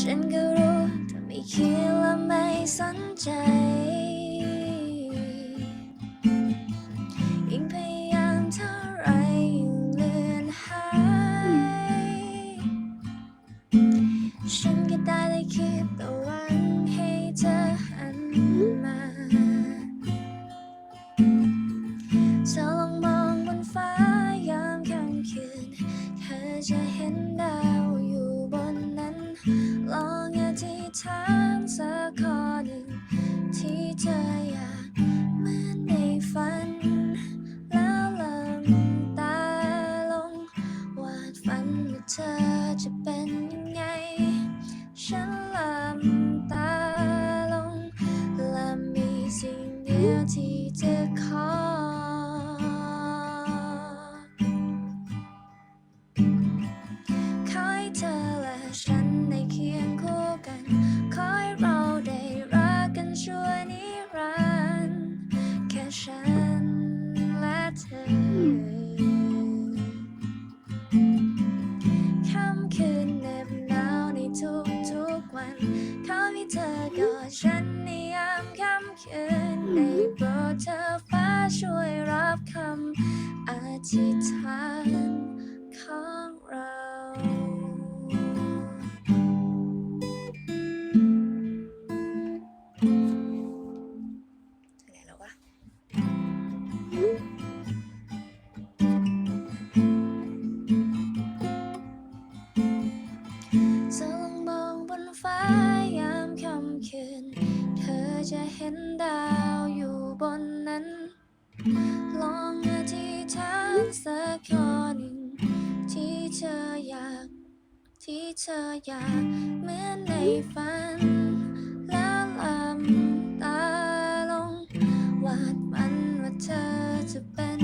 ฉันก็รู้เธอไม่คิดและไม่สนใจ ยิ่งพยายามเท่าไรยิ่งเลือนหาย ฉันก็ได้แต่คิดแต่หวังให้เธอหันมาเธอลองมองบนฟ้ายามค่ำคืน เธอจะเห็นได้ ลองอธิษฐานสักข้อหนึ่งที่เธออยากเหมือนในฝัน แล้วลืมตาลงวาดฝันว่าเธอจะเป็นยังไง ฉันลืมตาลงและมีสิ่งเดียวที่จะขอขอ เธอ ค่ำคืนเหน็บหนาวในทุกทุกๆวัน ขอให้เธอกอดฉันในยามค่ำคืนได้โปรดเธอฟ้าช่วยรับคำอธิษฐานขอ จะเห็นดาวอยู่บนนั้น ลองอธิษฐานสักข้อหนึ่ง ที่เธออยาก ที่เธออยากเหมือนในฝัน แล้วลืมตาลงวาดฝันว่าเธอจะเป็น